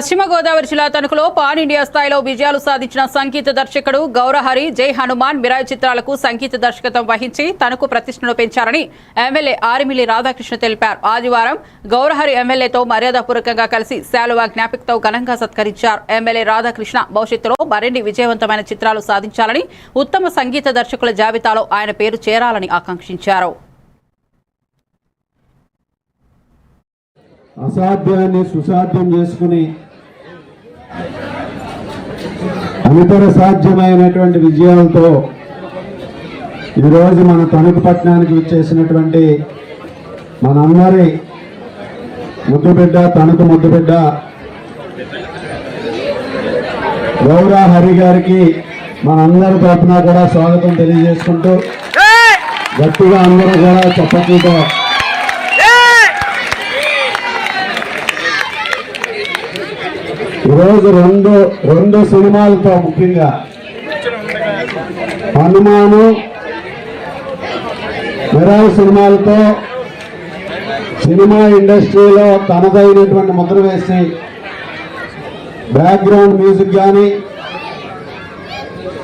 పశ్చిమ గోదావరి జిల్లా తణుకులో పాన్ ఇండియా స్థాయిలో విజయాలు సాధించిన సంగీత దర్శకుడు గౌరహరి జై హనుమాన్ మిరాయి చిత్రాలకు సంగీత దర్శకత్వం వహించి తణుకు ప్రతిష్టను పెంచారని ఎమ్మెల్యే ఆరిమిల్లి రాధాకృష్ణ తెలిపారు. ఆదివారం గౌరహరి ఎమ్మెల్యేతో మర్యాదపూర్వకంగా కలిసి శాలువా జ్ఞాపికతో ఘనంగా సత్కరించారు. ఎమ్మెల్యే రాధాకృష్ణ భవిష్యత్తులో మరిన్ని విజయవంతమైన చిత్రాలు సాధించాలని ఉత్తమ సంగీత దర్శకుల జాబితాలో ఆయన పేరు చేరాలని ఆకాంక్షించారు. అసాధ్యాన్ని సుసాధ్యం చేసుకుని అనితర సాధ్యమైనటువంటి విజయాలతో ఈరోజు మన తణుకు పట్టణానికి విచ్చేసినటువంటి మనందరి ముద్దుబిడ్డ తణుకు ముద్దుబిడ్డ గౌర హరి గారికి మనందరి తరఫున కూడా స్వాగతం తెలియజేసుకుంటూ గట్టిగా అందరూ కూడా చప్పట్లతో ఈరోజు రెండు రెండు సినిమాలతో ముఖ్యంగా హనుమాను మిరాయి సినిమాలతో సినిమా ఇండస్ట్రీలో తనదైనటువంటి ముద్ర వేసి బ్యాక్గ్రౌండ్ మ్యూజిక్ కానీ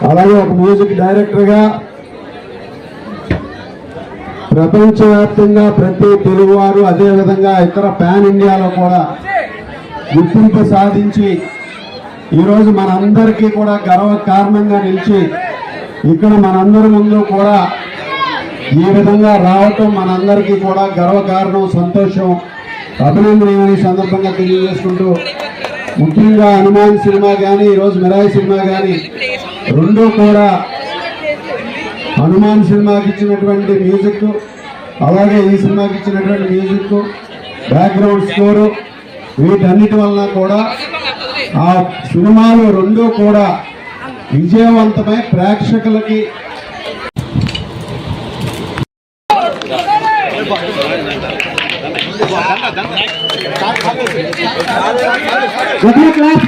అలాగే ఒక మ్యూజిక్ డైరెక్టర్గా ప్రపంచవ్యాప్తంగా ప్రతి తెలుగువారు అదేవిధంగా ఇతర పాన్ ఇండియాలో కూడా గుర్తింపు సాధించి ఈరోజు మనందరికీ కూడా గర్వ కారణంగా నిలిచి ఇక్కడ మనందరి ముందు కూడా ఈ విధంగా రావటం మనందరికీ కూడా గర్వ కారణం సంతోషం అభినందనీయమని సందర్భంగా తెలియజేసుకుంటూ ముఖ్యంగా హనుమాన్ సినిమా కానీ ఈరోజు మిరాయి సినిమా కానీ రెండూ కూడా హనుమాన్ సినిమాకి ఇచ్చినటువంటి మ్యూజిక్ అలాగే ఈ సినిమాకి ఇచ్చినటువంటి మ్యూజిక్ బ్యాక్గ్రౌండ్ స్కోరు వీటన్నిటి వలన కూడా ఆ సినిమాలు రెండూ కూడా విజయవంతమై ప్రేక్షకులకి క్లాస్